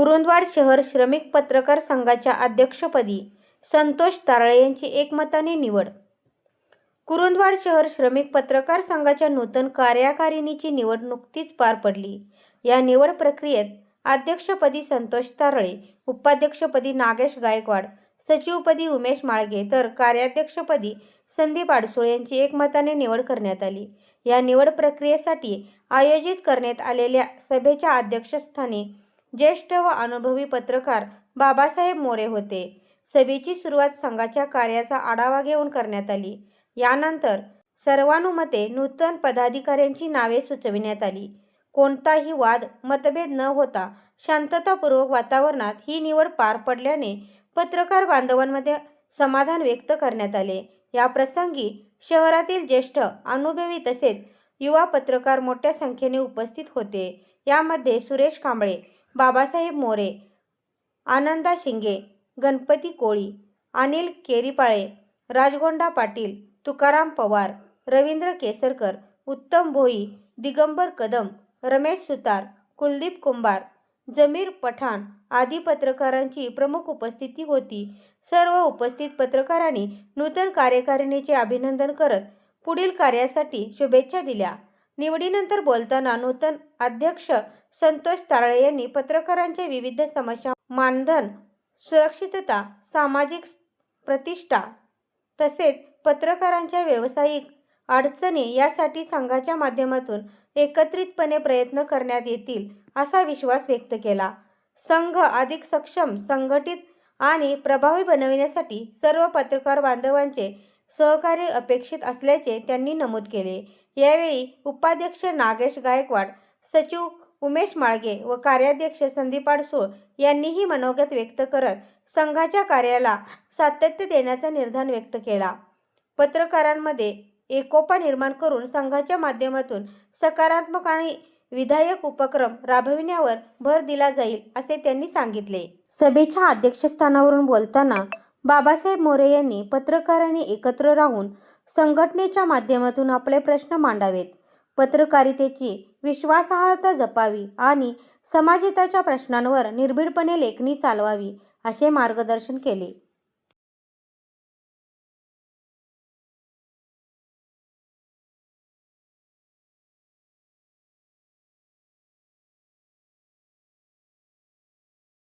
कुरुंदवाड शहर श्रमिक पत्रकार संघाच्या अध्यक्षपदी संतोष तारळे यांची एकमताने निवड. कुरुंदवाड शहर श्रमिक पत्रकार संघाच्या नूतन कार्यकारिणीची निवड नुकतीच पार पडली. या निवड प्रक्रियेत अध्यक्षपदी संतोष तारळे उपाध्यक्षपदी नागेश गायकवाड सचिवपदी उमेश माळगे तर कार्याध्यक्षपदी संदीप आडसुळे यांची एकमताने निवड करण्यात आली. या निवड प्रक्रियेसाठी आयोजित करण्यात आलेल्या सभेच्या अध्यक्षस्थानी ज्येष्ठ व अनुभवी पत्रकार बाबासाहेब मोरे होते. सभेची सुरुवात संघाच्या कार्याचा आढावा घेऊन करण्यात आली. यानंतर सर्वानुमते नूतन पदाधिकाऱ्यांची नावे सुचविण्यात आली. कोणताही वाद मतभेद न होता शांततापूर्वक वातावरणात ही निवड पार पडल्याने पत्रकार बांधवांमध्ये समाधान व्यक्त करण्यात आले. या प्रसंगी शहरातील ज्येष्ठ अनुभवी तसेच युवा पत्रकार मोठ्या संख्येने उपस्थित होते. यामध्ये सुरेश कांबळे बाबासाहेब मोरे आनंदा शिंगे गणपती कोळी अनिल केरीपाळे राजगोंडा पाटील तुकाराम पवार रवींद्र केसरकर उत्तम भोई दिगंबर कदम रमेश सुतार कुलदीप कुंभार जमीर पठाण आदी पत्रकारांची प्रमुख उपस्थिती होती. सर्व उपस्थित पत्रकारांनी नूतन कार्यकारिणीचे अभिनंदन करत पुढील कार्यासाठी शुभेच्छा दिल्या. निवडीनंतर बोलताना नूतन अध्यक्ष संतोष तारळे यांनी पत्रकारांच्या विविध समस्या मानधन सुरक्षितता सामाजिक प्रतिष्ठा तसेच पत्रकारांच्या व्यावसायिक अडचणी यासाठी संघाच्या माध्यमातून एकत्रितपणे प्रयत्न करण्यात येतील असा विश्वास व्यक्त केला. संघ अधिक सक्षम संघटित आणि प्रभावी बनविण्यासाठी सर्व पत्रकार बांधवांचे सहकार्य अपेक्षित असल्याचे त्यांनी नमूद केले. यावेळी उपाध्यक्ष नागेश गायकवाड सचिव उमेश माळगे व कार्याध्यक्ष संदीप आडसूळ यांनीही मनोगत व्यक्त करत संघाच्या कार्याला सातत्य देण्याचा निर्धार व्यक्त केला. पत्रकारांमध्ये एकोपा निर्माण करून संघाच्या माध्यमातून सकारात्मक आणि विधायक उपक्रम राबविण्यावर भर दिला जाईल असे त्यांनी सांगितले. सभेच्या अध्यक्षस्थानावरून बोलताना बाबासाहेब मोरे यांनी पत्रकारांनी एकत्र राहून संघटनेच्या माध्यमातून आपले प्रश्न मांडावेत. पत्रकारितेची विश्वासार्हता जपावी आणि समाजहिताच्या प्रश्नांवर निर्भीडपणे लेखणी चालवावी असे मार्गदर्शन केले.